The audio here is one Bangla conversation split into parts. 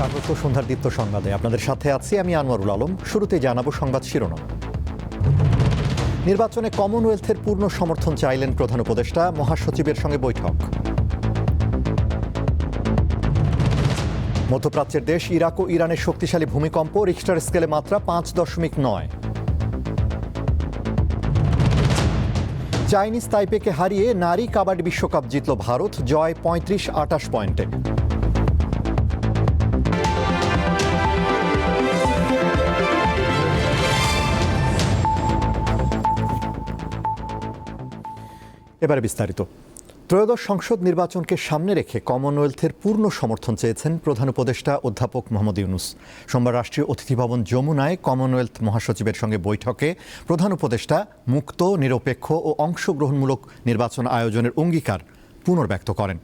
স্বাগত সন্ধ্যার দীপ্ত সংবাদে। আপনাদের সাথে আছি আমি আনোয়ারুল আলম। শুরুতে জানাব সংবাদ শিরোনাম। নির্বাচনে কমনওয়েলথের পূর্ণ সমর্থন চাইলেন প্রধান উপদেষ্টা, মহাসচিবের সঙ্গে বৈঠক। মধ্যপ্রাচ্যের দেশ ইরাক ও ইরানের শক্তিশালী ভূমিকম্প রিক্টার স্কেলে মাত্রা পাঁচ দশমিক নয়। চাইনিজ তাইপেকে হারিয়ে নারী কাবাডি বিশ্বকাপ জিতল ভারত, জয় পঁয়ত্রিশ আটাশ পয়েন্টে। এবারে বিস্তারিত। ত্রয়োদশ সংসদ নির্বাচনকে সামনে রেখে কমনওয়েলথের পূর্ণ সমর্থন চেয়েছেন প্রধান উপদেষ্টা অধ্যাপক মোহাম্মদ ইউনুস। সোমবার রাষ্ট্রীয় অতিথি ভবন যমুনায় কমনওয়েলথ মহাসচিবের সঙ্গে বৈঠকে প্রধান উপদেষ্টা মুক্ত, নিরপেক্ষ ও অংশগ্রহণমূলক নির্বাচন আয়োজনের অঙ্গীকার পুনর্ব্যক্ত করেন।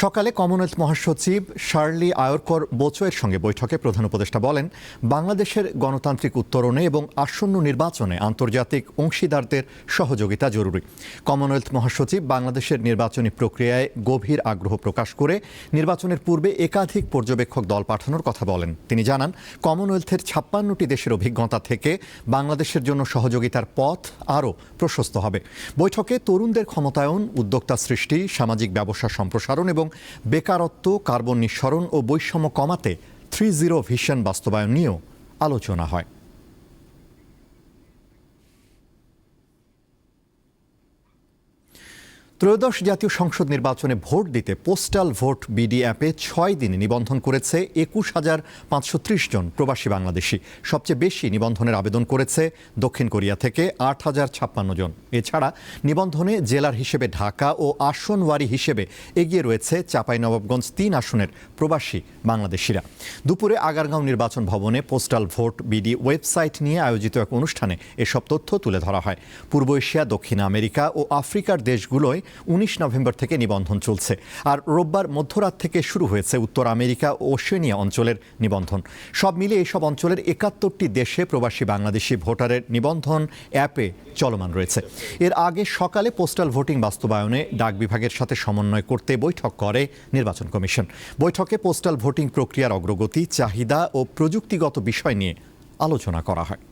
সকালে কমনওয়েলথ মহাসচিব শার্লি আয়রকর বোচোয়ের সঙ্গে বৈঠকে প্রধান উপদেষ্টা বলেন, বাংলাদেশের গণতান্ত্রিক উত্তরণে এবং আসন্ন নির্বাচনে আন্তর্জাতিক অংশীদারদের সহযোগিতা জরুরি। কমনওয়েলথ মহাসচিব বাংলাদেশের নির্বাচনী প্রক্রিয়ায় গভীর আগ্রহ প্রকাশ করে নির্বাচনের পূর্বে একাধিক পর্যবেক্ষক দল পাঠানোর কথা বলেন। তিনি জানান, কমনওয়েলথের ছাপ্পান্নটি দেশের অভিজ্ঞতা থেকে বাংলাদেশের জন্য সহযোগিতার পথ আরও প্রশস্ত হবে। বৈঠকে তরুণদের ক্ষমতায়ন, উদ্যোক্তা সৃষ্টি, সামাজিক ব্যবসা সম্প্রসারণ এবং বেকারত্ব কার্বন নিঃসরণ ও বৈষম্য কমাতে থ্রি জিরো ভিশন বাস্তবায়ন নিয়েও আলোচনা হয়। ত্রয়োদশ জাতীয় সংসদ নির্বাচনে ভোট দিতে পোস্টাল ভোট বিডি অ্যাপে ছয় দিনে নিবন্ধন করেছে একুশ হাজার পাঁচশো ত্রিশ জন প্রবাসী বাংলাদেশি। সবচেয়ে বেশি নিবন্ধনের আবেদন করেছে দক্ষিণ কোরিয়া থেকে আট হাজার ছাপ্পান্ন জন। এছাড়া নিবন্ধনে জেলার হিসেবে ঢাকা ও আসনওয়ারি হিসেবে এগিয়ে রয়েছে চাঁপাইনবাবগঞ্জ তিন আসনের প্রবাসী বাংলাদেশিরা। দুপুরে আগারগাঁও নির্বাচন ভবনে পোস্টাল ভোট বিডি ওয়েবসাইট নিয়ে আয়োজিত এক অনুষ্ঠানে এসব তথ্য তুলে ধরা হয়। পূর্ব এশিয়া, দক্ষিণ আমেরিকা ও আফ্রিকার দেশগুলোয় উনিশ নভেম্বর থেকে নিবন্ধন চলছে। আর রোববার মধ্যরাত থেকে শুরু হয়েছে উত্তর আমেরিকা ও ওশেনিয়া অঞ্চলের নিবন্ধন। সব মিলিয়ে এসব অঞ্চলের একাত্তরটি দেশে প্রবাসী বাংলাদেশি ভোটারের নিবন্ধন অ্যাপে চলমান রয়েছে। এর আগে সকালে পোস্টাল ভোটিং বাস্তবায়নে ডাক বিভাগের সাথে সমন্বয় করতে বৈঠক করে নির্বাচন কমিশন। বৈঠকে পোস্টাল ভোটিং প্রক্রিয়ার অগ্রগতি, চাহিদা ও প্রযুক্তিগত বিষয় নিয়ে আলোচনা করা হয়।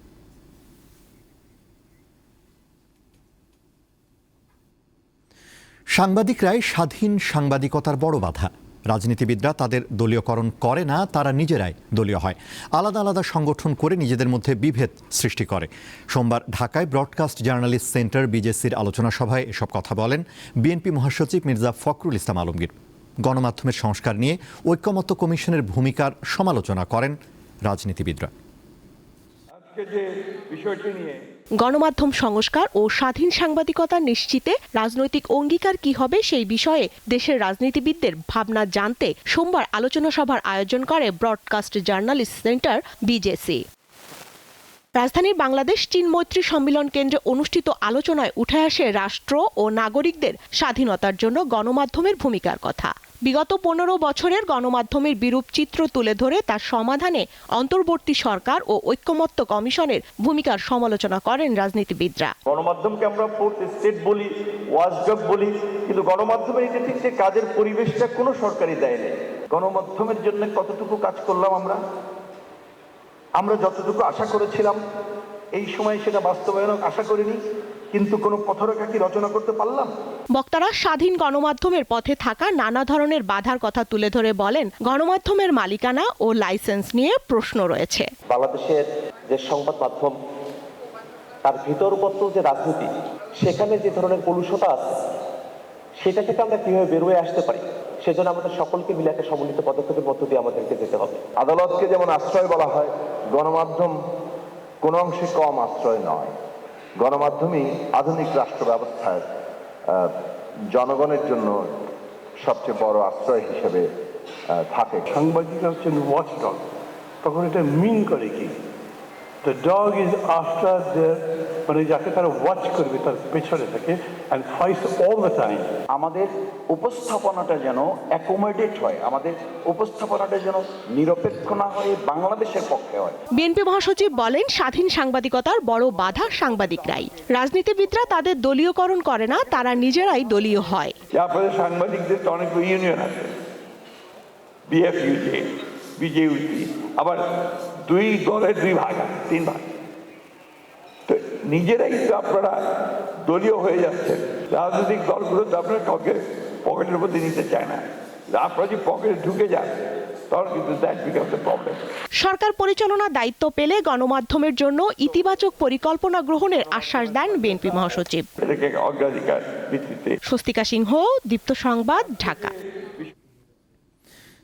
সাংবাদিকরাই স্বাধীন সাংবাদিকতার বড় বাধা। রাজনীতিবিদরা তাদের দলীয়করণ করে না, তারা নিজেরাই দলীয় হয়। আলাদা আলাদা সংগঠন করে নিজেদের মধ্যে বিভেদ সৃষ্টি করে। সোমবার ঢাকায় ব্রডকাস্ট জার্নালিস্ট সেন্টার বিজেসির আলোচনা সভায় এসব কথা বলেন বিএনপি মহাসচিব মির্জা ফখরুল ইসলাম আলমগীর। গণমাধ্যমের সংস্কার নিয়ে ঐক্যমত্য কমিশনের ভূমিকার সমালোচনা করেন রাজনীতিবিদরা। গণমাধ্যম সংস্কার ও স্বাধীন সাংবাদিকতা নিশ্চিতে রাজনৈতিক অঙ্গীকার কি হবে সেই বিষয়ে দেশের রাজনীতিবিদদের ভাবনা জানতে সোমবার আলোচনা সভার আয়োজন করে ব্রডকাস্ট জার্নালিস্ট সেন্টার বিজেসি। রাজধানীর বাংলাদেশ চীন মৈত্রী সম্মিলন কেন্দ্রে অনুষ্ঠিত আলোচনায় উঠে আসে রাষ্ট্র ও নাগরিকদের স্বাধীনতার জন্য গণমাধ্যমের ভূমিকার কথা। বিগত পনেরো বছরের গণমাধ্যমের বিরূপ চিত্র তুলে ধরে তার সমাধানে অন্তর্বর্তী সরকার ও ঐক্যমত্য কমিশনের ভূমিকার সমালোচনা করেন রাজনীতিবিদরা। গণমাধ্যমকে আমরা ফোর্থ স্টেট বলি, ওয়াচডগ বলি, কিন্তু গণমাধ্যমের এটা ঠিক যে কাজের পরিবেশটা কোনো সরকারি দেয় নেই গণমাধ্যমের জন্য কতটুকু কাজ করলাম আমরা? আমরা যতটুকু আশা করেছিলাম এই সময় সেটা বাস্তবায়ন আশা করিনি কিন্তু কোনো পথরেখা কি রচনা করতে পারলাম? বক্তারা স্বাধীন গণমাধ্যমের পথে থাকা নানা ধরনের বাধার কথা তুলে ধরে বলেন গণমাধ্যমের মালিকানা ও লাইসেন্স নিয়ে প্রশ্ন রয়েছে। বাংলাদেশের যে সংবাদ মাধ্যম তার ভিতরগত যে রাজনীতি সেখানে যে ধরনের কলুষতা আছে সেটা থেকে আমরা কীভাবে বেরোয় আসতে পারি? সেজন্য আমাদের সকলকে মিলে একটা সমন্বিত পদক্ষেপের মধ্য দিয়ে আমাদেরকে যেতে হবে। আদালতকে যেমন আশ্রয় বলা হয়, গণমাধ্যম কোনো অংশে কম আশ্রয় নয়। গণমাধ্যমই আধুনিক রাষ্ট্র ব্যবস্থায় জনগণের জন্য সবচেয়ে বড় আশ্রয় হিসেবে থাকে। সাংবাদিকরা হচ্ছেন ওয়াচ ডগ তখন এটা মিন করে কি? The dog is after the মানে যাকে তারা ওয়াচ করবে তার পেছনে থাকে and fights all the time আমাদের উপস্থাপনাটা যেন অ্যাকোমোডেট হয় আমাদের উপস্থাপনাটা যেন নিরপেক্ষ না হয়ে বাংলাদেশের পক্ষে হয়। বিএনপি মহাসচিব বলেন স্বাধীন সাংবাদিকতার বড় বাধা সাংবাদিকরাই। রাজনীতিবিদরা তাদের দলীয়করণ করে না তারা নিজেরাই দলীয় হয়। আপনাদের সাংবাদিকদের তো অনেক ইউনিয়ন আছে। বিএফইউজে বিজেপি আবার দুই দলের দুই ভাগ তিন ভাগ। তো নিজেরাই তো আপনারা দলীয় হয়ে যাচ্ছেন। রাজনৈতিক দলগুলো তো আপনারা কাউকে পকেটের মধ্যে নিতে চায় না। আপনারা যদি পকেটে ঢুকে যান সরকার পরিচালনার দায়িত্ব পেলে গণমাধ্যমের জন্য ইতিবাচক পরিকল্পনা গ্রহণের আশ্বাস দেন বিএনপি মহাসচিব। অগ্রাধিকার স্বস্তিকা সিংহ দীপ্ত সংবাদ ঢাকা।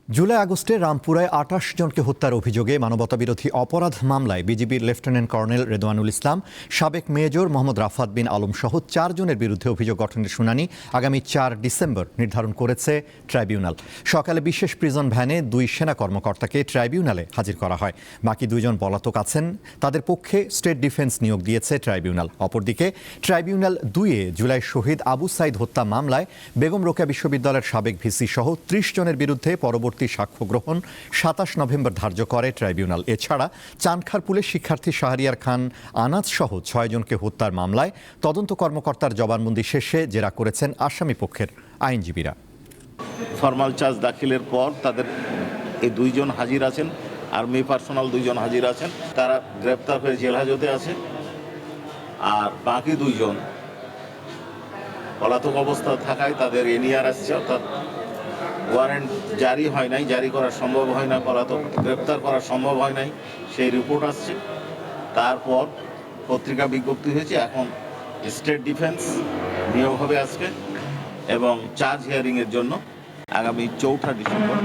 জুলাই আগস্টে রামপুরায় আটাশ জনকে হত্যার অভিযোগে মানবতাবিরোধী অপরাধ মামলায় বিজিবির লেফটেন্যান্ট কর্নেল রেদওয়ানুল ইসলাম, সাবেক মেজর মোহাম্মদ রাফাত বিন আলম সহ চারজনের বিরুদ্ধে অভিযোগ গঠনের শুনানি আগামী চার ডিসেম্বর নির্ধারণ করেছে ট্রাইব্যুনাল। সকালে বিশেষ প্রিজন ভ্যানে দুই সেনা কর্মকর্তাকে ট্রাইব্যুনালে হাজির করা হয়। বাকি দুইজন পলাতক আছেন, তাদের পক্ষে স্টেট ডিফেন্স নিয়োগ দিয়েছে ট্রাইব্যুনাল। অপরদিকে ট্রাইব্যুনাল দুইয়ে জুলাই শহীদ আবু সাইদ হত্যা মামলায় বেগম রোকেয়া বিশ্ববিদ্যালয়ের সাবেক ভিসি সহ ত্রিশ জনের বিরুদ্ধে পরবর্তী সাক্ষ্য গ্রহণ সাতাশ নভেম্বর ধার্য করে ট্রাইব্যুনাল। এছাড়া চানখারপুলের শিক্ষার্থী শাহরিয়ার খান, আনাজ সহ ছয়জনকে হত্যার মামলায় তদন্ত কর্মকর্তার জবানবন্দি শেষে জেরা করেছেন আসামি পক্ষের আইনজীবীরা। ফরমাল চার্জ দাখিলের পর তাদের এই দুইজন হাজির আছেন, আর্মি পার্সোনাল দুইজন হাজির আছেন। তারা গ্রেপ্তার হয়ে জেল হাজতে আছে। আর বাকি দুইজন পলাতক অবস্থা থাকায় তাদের এনিয়ার আসছে অর্থাৎ ওয়ারেন্ট জারি হয় নাই, জারি করা সম্ভব হয় না, পলাতক গ্রেপ্তার করা সম্ভব হয় নাই, সেই রিপোর্ট আসছে। তারপর পত্রিকা বিজ্ঞপ্তি হয়েছে, এখন স্টেট ডিফেন্স নিয়োগ হবে আজকে এবং চার্জ হিয়ারিংয়ের জন্য আগামী চৌঠা ডিসেম্বর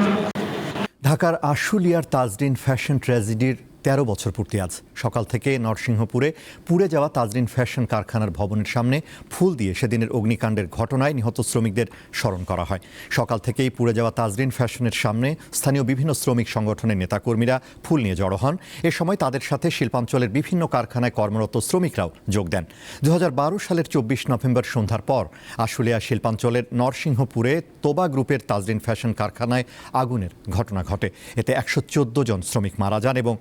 ঢাকার আশুলিয়ার তাজরিন ফ্যাশন ট্র্যাজেডির তেরো বছর পূর্তি আজ। সকাল থেকে নরসিংহপুরে পুড়ে যাওয়া তাজরিন ফ্যাশন কারখানার ভবনের সামনে ফুল দিয়ে সেদিনের অগ্নিকাণ্ডের ঘটনায় নিহত শ্রমিকদের স্মরণ করা হয়। সকাল থেকেই পুড়ে যাওয়া তাজরিন ফ্যাশনের সামনে স্থানীয় বিভিন্ন শ্রমিক সংগঠনের নেতাকর্মীরা ফুল নিয়ে জড়ো হন। এ সময় তাদের সাথে শিল্পাঞ্চলের বিভিন্ন কারখানায় কর্মরত শ্রমিকরাও যোগ দেন। দু হাজার বারো সালের চব্বিশ নভেম্বর সন্ধ্যার পর আশুলিয়া শিল্পাঞ্চলের নরসিংহপুরে তোবা গ্রুপের তাজরিন ফ্যাশন কারখানায় আগুনের ঘটনা ঘটে। এতে একশো চোদ্দ জন শ্রমিক মারা যান এবং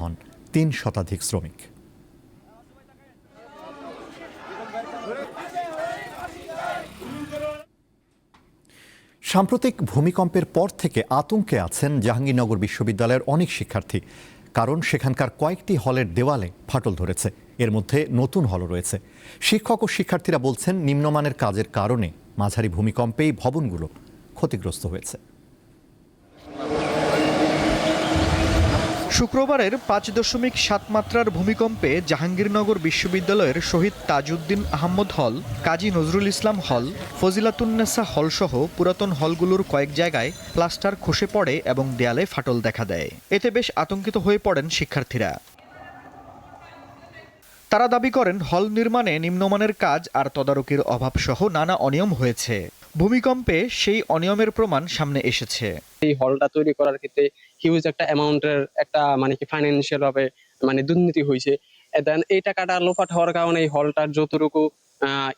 হন তিন শতাধিক শ্রমিক। সাম্প্রতিক ভূমিকম্পের পর থেকে আতঙ্কে আছেন জাহাঙ্গীরনগর বিশ্ববিদ্যালয়ের অনেক শিক্ষার্থী, কারণ সেখানকার কয়েকটি হলের দেওয়ালে ফাটল ধরেছে। এর মধ্যে নতুন হলও রয়েছে। শিক্ষক ও শিক্ষার্থীরা বলছেন, নিম্নমানের কাজের কারণে মাঝারি ভূমিকম্পেই ভবনগুলো ক্ষতিগ্রস্ত হয়েছে। শুক্রবারের পাঁচ দশমিক সাত মাত্রার ভূমিকম্পে জাহাঙ্গীরনগর বিশ্ববিদ্যালয়ের শহীদ তাজউদ্দিন আহমদ হল, কাজী নজরুল ইসলাম হল ফজিলাতুন্নেসা হল সহ পুরাতন হলগুলোর কয়েক জায়গায় প্লাস্টার খসে পড়ে এবং দেয়ালে ফাটল দেখা দেয়। এতে বেশ আতঙ্কিত হয়ে পড়েন শিক্ষার্থীরা। তারা দাবি করেন, হল নির্মাণে নিম্নমানের কাজ আর তদারকির অভাব সহ নানা অনিয়ম হয়েছে। ভূমিকম্পে সেই অনিয়মের প্রমাণ সামনে এসেছে। এই হলটা তৈরি করার ক্ষেত্রে হিউজ একটা অ্যামাউন্টের একটা মানে কি ফাইন্যান্সিয়াল ভাবে মানে দুর্নীতি হয়েছে। দেন এই টাকাটা লোফাট হওয়ার কারণে এই হলটার যতটুকু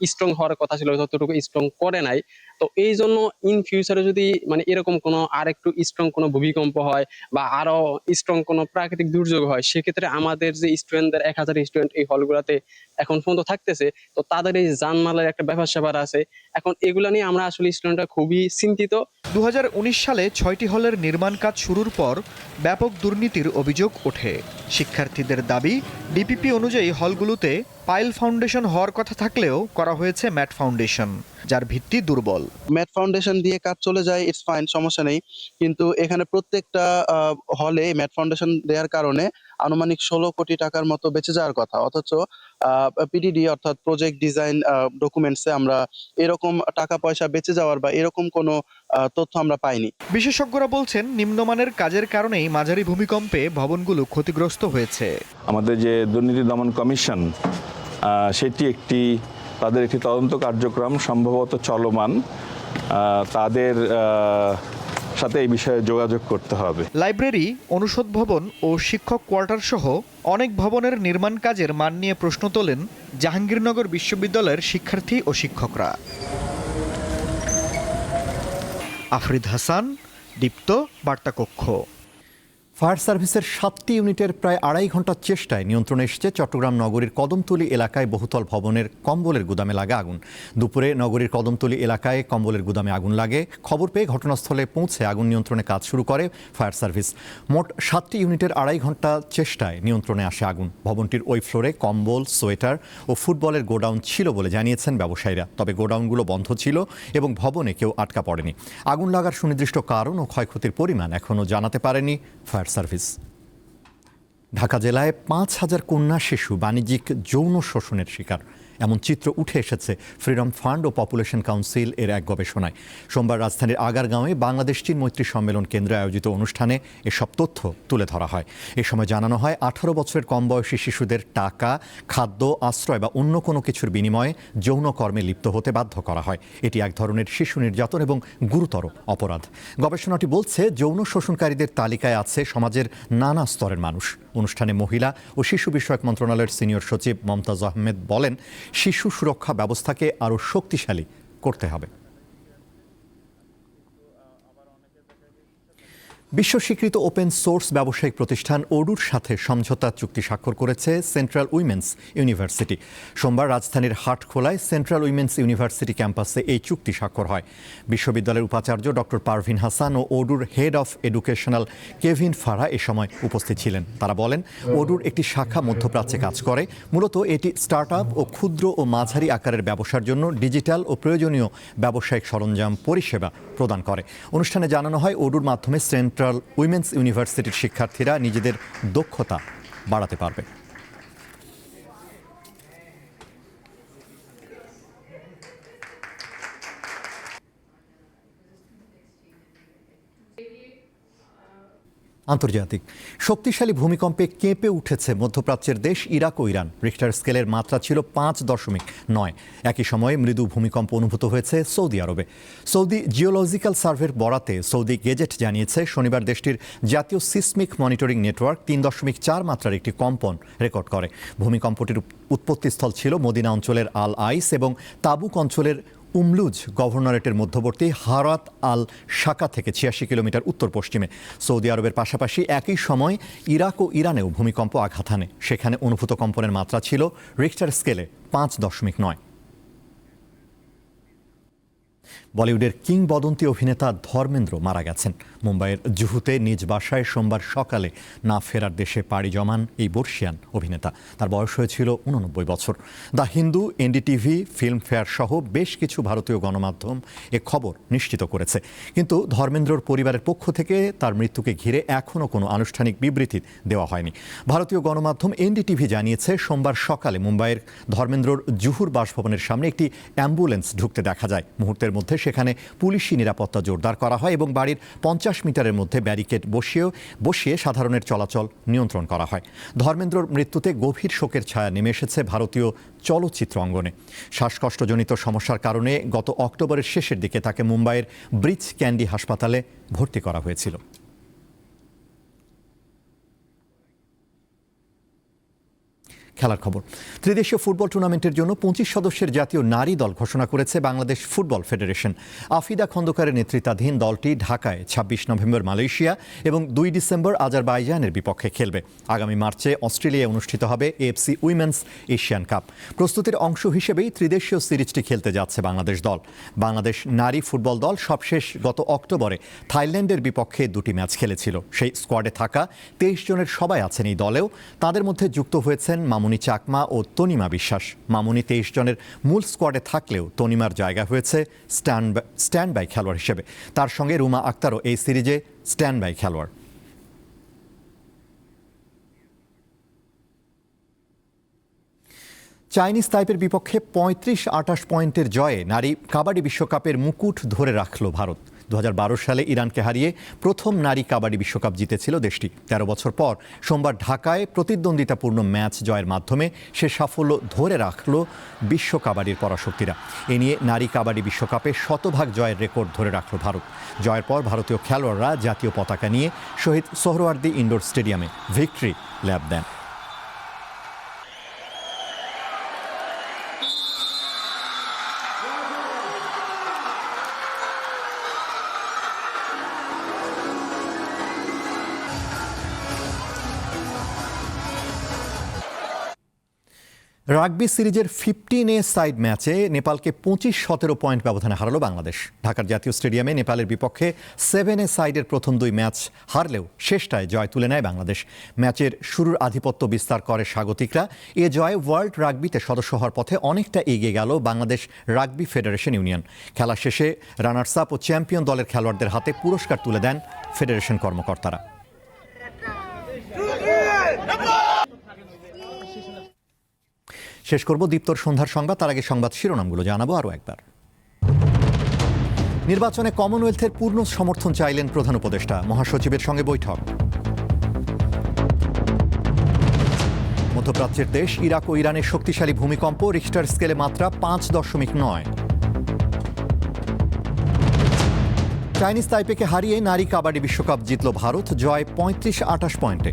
স্ট্রং হওয়ার কথা ছিল ততটুকু স্ট্রং করে নাই তো এই জন্য ইন ফিউচারে যদি মানে এরকম কোনো আর একটু স্ট্রং কোনো ভূমিকম্প হয় বা আরও স্ট্রং কোনো প্রাকৃতিক দুর্যোগ হয়, সেক্ষেত্রে আমাদের যে স্টুডেন্টদের এক হাজার স্টুডেন্ট এই হলগুলোতে এখন পর্যন্ত থাকতেছে, তো তাদের এই জানমালের একটা ব্যাপার স্যাপার আছে। এখন এগুলা নিয়ে আমরা আসলে স্টুডেন্টরা খুবই চিন্তিত। দু হাজার উনিশ সালে ছয়টি হলের নির্মাণ কাজ শুরুর পর ব্যাপক দুর্নীতির অভিযোগ ওঠে। শিক্ষার্থীদের দাবি, ডিপিপি অনুযায়ী হলগুলোতে পাইল ফাউন্ডেশন হওয়ার কথা থাকলেও করা হয়েছে ম্যাট ফাউন্ডেশন যার ভিত্তি দুর্বল। ম্যাট ফাউন্ডেশন দিয়ে কাজ চলে যায় ইটস ফাইন সমস্যা নেই। কিন্তু এখানে প্রত্যেকটা হলে ম্যাট ফাউন্ডেশন দেওয়ার কারণে আনুমানিক ষোলো কোটি টাকার মতো বেঁচে যাওয়ার কথা। অথচ পিডিডি অর্থাৎ প্রজেক্ট ডিজাইন ডকুমেন্টসে আমরা এরকম টাকা পয়সা বেঁচে যাওয়ার বা এরকম কোনো তথ্য আমরা পাইনি। বিশেষজ্ঞরা বলছেন নিম্নমানের কাজের কারণেই মাঝারি ভূমিকম্পে ভবনগুলো ক্ষতিগ্রস্ত হয়েছে। আমাদের যে দুর্নীতি দমন কমিশন সেটি একটি তাদের একটি তদন্ত কার্যক্রম সম্ভবত চলমান তাদের সাথে এই বিষয়ে যোগাযোগ করতে হবে। লাইব্রেরি, অনুষদ ভবন ও শিক্ষক কোয়ার্টার সহ অনেক ভবনের নির্মাণ কাজের মান নিয়ে প্রশ্ন তোলেন জাহাঙ্গীরনগর বিশ্ববিদ্যালয়ের শিক্ষার্থী ও শিক্ষকরা। আফরিদ হাসান, দীপ্ত বার্তাকক্ষ। ফায়ার সার্ভিসের সাতটি ইউনিটের প্রায় আড়াই ঘণ্টার চেষ্টায় নিয়ন্ত্রণে এসেছে চট্টগ্রাম নগরীর কদমতলী এলাকায় বহুতল ভবনের কম্বলের গুদামে লাগা আগুন। দুপুরে নগরীর কদমতলী এলাকায় কম্বলের গুদামে আগুন লাগে। খবর পেয়ে ঘটনাস্থলে পৌঁছে আগুন নিয়ন্ত্রণে কাজ শুরু করে ফায়ার সার্ভিস। মোট সাতটি ইউনিটের আড়াই ঘণ্টা চেষ্টায় নিয়ন্ত্রণে আসে আগুন। ভবনটির ওই ফ্লোরে কম্বল, সোয়েটার ও ফুটবলের গোডাউন ছিল বলে জানিয়েছেন ব্যবসায়ীরা। তবে গোডাউনগুলো বন্ধ ছিল এবং ভবনে কেউ আটকা পড়েনি। আগুন লাগার সুনির্দিষ্ট কারণ ও ক্ষয়ক্ষতির পরিমাণ এখনও জানাতে পারেনি ফায়ার সার্ভিস ঢাকা জেলায় পাঁচ হাজার কন্যা শিশু বাণিজ্যিক যৌন শোষণের শিকার। এমন চিত্র উঠে এসেছে ফ্রিডম ফান্ড ও পপুলেশন কাউন্সিল এর এক গবেষণায়। সোমবার রাজধানীর আগারগাঁওয়ে বাংলাদেশ চীন মৈত্রী সম্মেলন কেন্দ্রে আয়োজিত অনুষ্ঠানে এসব তথ্য তুলে ধরা হয়। এ সময় জানানো হয়, আঠারো বছরের কম বয়সী শিশুদের টাকা, খাদ্য, আশ্রয় বা অন্য কোনো কিছুর বিনিময়ে যৌন কর্মে লিপ্ত হতে বাধ্য করা হয়। এটি এক ধরনের শিশু নির্যাতন এবং গুরুতর অপরাধ। গবেষণাটি বলছে, যৌন শোষণকারীদের তালিকায় আছে সমাজের নানা স্তরের মানুষ। অনুষ্ঠানে মহিলা ও শিশু বিষয়ক মন্ত্রণালয়ের সিনিয়র সচিব মমতাজ আহমেদ বলেন শিশু সুরক্ষা ব্যবস্থাকে আরও শক্তিশালী করতে হবে। বিশ্ব স্বীকৃত ওপেন সোর্স ব্যবসায়িক প্রতিষ্ঠান ওডুর সাথে সমঝোতা চুক্তি স্বাক্ষর করেছে সেন্ট্রাল উইমেন্স ইউনিভার্সিটি। সোমবার রাজধানীর হাটখোলায় সেন্ট্রাল উইমেন্স ইউনিভার্সিটি ক্যাম্পাসে এই চুক্তি স্বাক্ষর হয়। বিশ্ববিদ্যালয়ের উপাচার্য ডক্টর পারভিন হাসান ও ওডুর head of educational Kevin Farah এ সময় উপস্থিত ছিলেন। তারা বলেন, ওডুর একটি শাখা মধ্যপ্রাচ্যে কাজ করে। মূলত এটি স্টার্ট ও ক্ষুদ্র ও মাঝারি আকারের ব্যবসার জন্য ডিজিটাল ও প্রয়োজনীয় ব্যবসায়িক সরঞ্জাম পরিষেবা প্রদান করে। অনুষ্ঠানে জানানো হয়, ওডুর মাধ্যমে সেন্ট্রাল উইমেন্স ইউনিভার্সিটির শিক্ষার্থীরা নিজেদের দক্ষতা বাড়াতে পারবে। আন্তর্জাতিক। শক্তিশালী ভূমিকম্পে কেঁপে উঠেছে মধ্যপ্রাচ্যের দেশ ইরাক ও ইরান। রিক্টার স্কেলের মাত্রা ছিল পাঁচ দশমিক নয়। একই সময়ে মৃদু ভূমিকম্প অনুভূত হয়েছে সৌদি আরবে। সৌদি জিওলজিক্যাল সার্ভের বরাতে সৌদি গেজেট জানিয়েছে, শনিবার দেশটির জাতীয় সিসমিক মনিটরিং নেটওয়ার্ক তিন দশমিক চার মাত্রার একটি কম্পন রেকর্ড করে। ভূমিকম্পটির উৎপত্তিস্থল ছিল মদিনা অঞ্চলের আল আইস এবং তাবুক অঞ্চলের উমলুজ গভর্নরেটের মধ্যবর্তী হারাত আল শাকা থেকে ছিয়াশি কিলোমিটার উত্তর পশ্চিমে। সৌদি আরবের পাশাপাশি একই সময় ইরাক ও ইরানেও ভূমিকম্প আঘাত হানে। সেখানে অনুভূত কম্পনের মাত্রা ছিল রিক্টার স্কেলে পাঁচ দশমিক নয়। বলিউডের কিংবদন্তি অভিনেতা ধর্মেন্দ্র মারা গেছেন। মুম্বাইয়ের জুহুতে নিজ বাসায় সোমবার সকালে না ফেরার দেশে পাড়ি জমান এই বর্ষিয়ান অভিনেতা। তার বয়স হয়েছিল উননব্বই বছর। দ্য হিন্দু, এনডিটিভি, ফিল্মফেয়ার সহ বেশ কিছু ভারতীয় গণমাধ্যম এ খবর নিশ্চিত করেছে। কিন্তু ধর্মেন্দ্রর পরিবারের পক্ষ থেকে তার মৃত্যুকে ঘিরে এখনও কোনো আনুষ্ঠানিক বিবৃতি দেওয়া হয়নি। ভারতীয় গণমাধ্যম এনডিটিভি জানিয়েছে, সোমবার সকালে মুম্বাইয়ের ধর্মেন্দ্রর জুহুর বাসভবনের সামনে একটি অ্যাম্বুলেন্স ঢুকতে দেখা যায়। মুহূর্তের মধ্যে সেখানে পুলিশি নিরাপত্তা জোরদার করা হয় এবং বাড়ির পঞ্চাশ মিটারের মধ্যে ব্যারিকেড বসিয়েও, বসিয়ে সাধারণের চলাচল নিয়ন্ত্রণ করা হয়। ধর্মেন্দ্রর মৃত্যুতে গভীর শোকের ছায়া নেমে এসেছে ভারতীয় চলচ্চিত্র অঙ্গনে। শ্বাসকষ্টজনিত সমস্যার কারণে গত অক্টোবরের শেষের দিকে তাকে মুম্বাইয়ের ব্রিজ ক্যান্ডি হাসপাতালে ভর্তি করা হয়েছিল। খেলার খবর। ত্রিদেশীয় ফুটবল টুর্নামেন্টের জন্য পঁচিশ সদস্যের জাতীয় নারী দল ঘোষণা করেছে বাংলাদেশ ফুটবল ফেডারেশন। আফিদা খন্দকারের নেতৃত্বাধীন দলটি ঢাকায় ছাব্বিশ নভেম্বর মালয়েশিয়া এবং দুই ডিসেম্বর আজারবাইজানের বিপক্ষে খেলবে। আগামী মার্চে অস্ট্রেলিয়ায় অনুষ্ঠিত হবে এএফসি উইমেন্স এশিয়ান কাপ প্রস্তুতির অংশ হিসেবেই ত্রিদেশীয় সিরিজটি খেলতে যাচ্ছে বাংলাদেশ দল। বাংলাদেশ নারী ফুটবল দল সবশেষ গত অক্টোবরে থাইল্যান্ডের বিপক্ষে দুটি ম্যাচ খেলেছিল। সেই স্কোয়াডে থাকা তেইশ জনের সবাই আছেন এই দলেও। তাদের মধ্যে যুক্ত হয়েছেন মামুনি চাকমা ও তনিমা বিশ্বাস। মামুনি তেইশ জনের মূল স্কোয়াডে থাকলেও তনিমার জায়গা হয়েছে স্ট্যান্ড স্ট্যান্ড বাই খেলোয়াড় হিসেবে। তার সঙ্গে রুমা আক্তারও এই সিরিজে স্ট্যান্ড বাই খেলোয়াড়। চাইনিজ তাইপের বিপক্ষে পঁয়ত্রিশ আটাশ পয়েন্টের জয়ে নারী কাবাডি বিশ্বকাপের মুকুট ধরে রাখল ভারত। দু হাজার বারো সালে ইরানকে হারিয়ে প্রথম নারী কাবাডি বিশ্বকাপ জিতেছিল দেশটি। তেরো বছর পর সোমবার ঢাকায় প্রতিদ্বন্দ্বিতাপূর্ণ ম্যাচ জয়ের মাধ্যমে সে সাফল্য ধরে রাখল বিশ্ব কাবাডির পরাশক্তিরা। এ নিয়ে নারী কাবাডি বিশ্বকাপে শতভাগ জয়ের রেকর্ড ধরে রাখল ভারত। জয়ের পর ভারতীয় খেলোয়াড়রা জাতীয় পতাকা নিয়ে শহীদ সোহরওয়ার্দী ইনডোর স্টেডিয়ামে ভিক্টরি ল্যাব দেন। রাগবি সিরিজের ফিফটিন এ সাইড ম্যাচে নেপালকে পঁচিশ সতেরো পয়েন্ট ব্যবধানে হারালো বাংলাদেশ। ঢাকার জাতীয় স্টেডিয়ামে নেপালের বিপক্ষে সেভেন এ সাইডের প্রথম দুই ম্যাচ হারলেও শেষটায় জয় তুলে নেয় বাংলাদেশ। ম্যাচের শুরুর আধিপত্য বিস্তার করে স্বাগতিকরা। এ জয়ে ওয়ার্ল্ড রাগবিতে সদস্য হওয়ার পথে অনেকটা এগিয়ে গেল বাংলাদেশ রাগবি ফেডারেশন ইউনিয়ন। খেলা শেষে রানার্স আপ ও চ্যাম্পিয়ন দলের খেলোয়াড়দের হাতে পুরস্কার তুলে দেন ফেডারেশন কর্মকর্তারা। শেষ করব দীপ্তর সন্ধ্যার সংবাদ। তার আগে সংবাদ শিরোনামগুলো জানাব আরও একবার। নির্বাচনে কমনওয়েলথের পূর্ণ সমর্থন চাইলেন প্রধান উপদেষ্টা, মহাসচিবের সঙ্গে বৈঠক। মধ্যপ্রাচ্যের দেশ, ইরাক ও ইরানের শক্তিশালী ভূমিকম্প, রিক্টার স্কেলে মাত্রা পাঁচ দশমিক নয়। চাইনিজ তাইপেকে হারিয়ে নারী কাবাডি বিশ্বকাপ জিতল ভারত, জয় পঁয়ত্রিশ আটাশ পয়েন্টে।